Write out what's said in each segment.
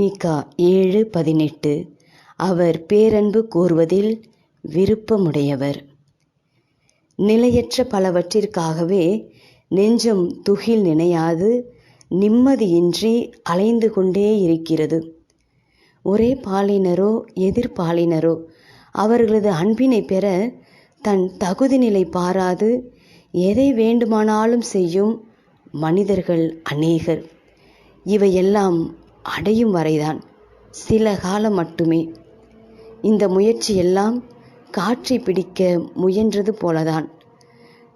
மீகா ஏழு பதினெட்டு. அவர் பேரன்பு கூறுவதில் விருப்பமுடையவர். நிலையற்ற பலவற்றிற்காகவே நெஞ்சம் துகில் நினையாது நிம்மதியின்றி அலைந்து கொண்டே இருக்கிறது. ஒரே பாலினரோ எதிர்பாலினரோ அவர்களது அன்பினை பெற தன் தகுதி நிலை பாராது எதை வேண்டுமானாலும் செய்யும் மனிதர்கள் அநேகர். இவையெல்லாம் அடையும் வரைதான். சில காலம் மட்டுமே. இந்த முயற்சியெல்லாம் காற்றை பிடிக்க முயன்றது போலதான்.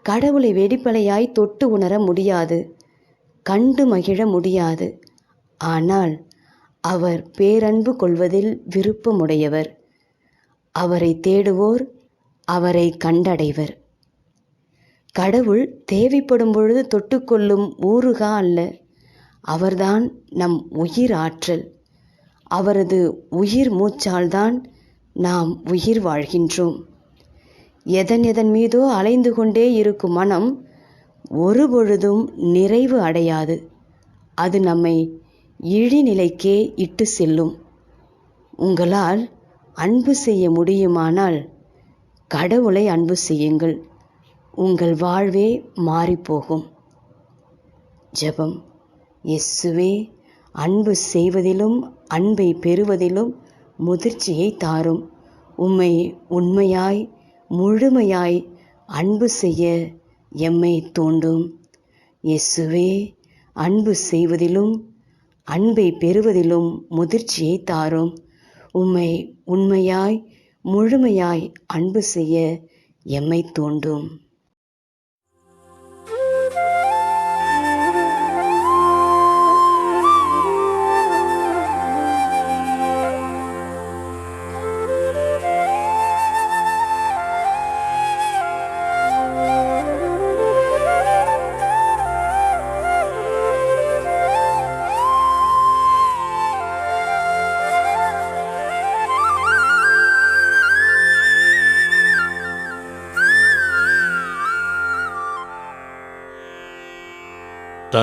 கடவுளை வெடிப்பலையாய் தொட்டு உணர முடியாது. கண்டு மகிழ முடியாது. ஆனால் அவர் பேரன்பு கொள்வதில் விருப்பமுடையவர். அவரை தேடுவோர் அவரை கண்டடைவர். கடவுள் தேவைப்படும் பொழுது தொட்டுக்கொள்ளும் ஊறுகா அல்ல. அவர்தான் நம் உயிர் ஆற்றல். அவரது உயிர் மூச்சால்தான் நாம் உயிர் வாழ்கின்றோம். எதன் எதன் மீதோ அலைந்து கொண்டே இருக்கும் மனம் ஒருபொழுதும் நிறைவு அடையாது. அது நம்மை இழிநிலைக்கே இட்டு செல்லும். உங்களால் அன்பு செய்ய முடியுமானால் கடவுளை அன்பு செய்யுங்கள். உங்கள் வாழ்வே மாறிப்போகும். ஜெபம். இயேசுவே அன்பு செய்வதிலும் அன்பை பெறுவதிலும் முதிர்ச்சியை தாரும். உம்மை உண்மையாய் முழுமையாய் அன்பு செய்ய எம்மை தோண்டும். இயேசுவே அன்பு செய்வதிலும் அன்பை பெறுவதிலும் முதிர்ச்சியை தாரும். உம்மை உண்மையாய் முழுமையாய் அன்பு செய்ய எம்மை தோண்டும்.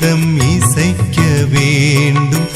கீதம் இசைக்க வேண்டும்.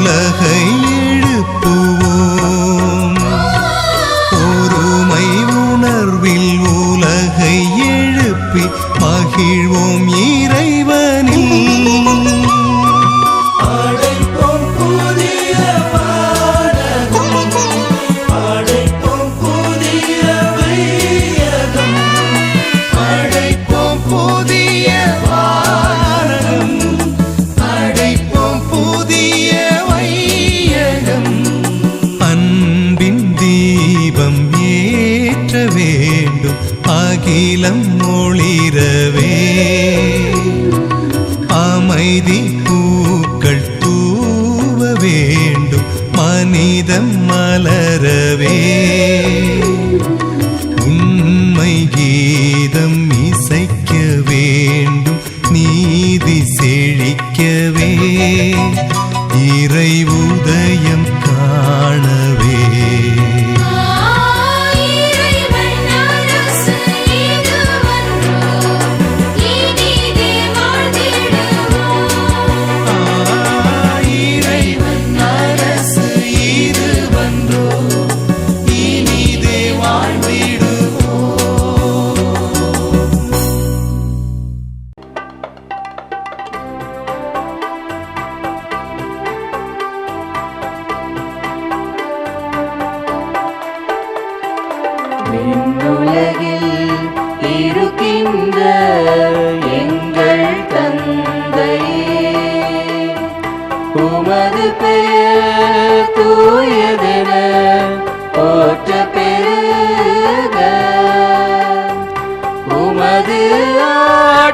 உலகை எழுப்பு. நிலம் ஒளிரவே. அமைதி பூக்கள் தூவ வேண்டும் மனிதம் மலரவே. உண்மை கீதம் இசைக்க வேண்டும் நீதி செழிக்கவே. இறை உதயம்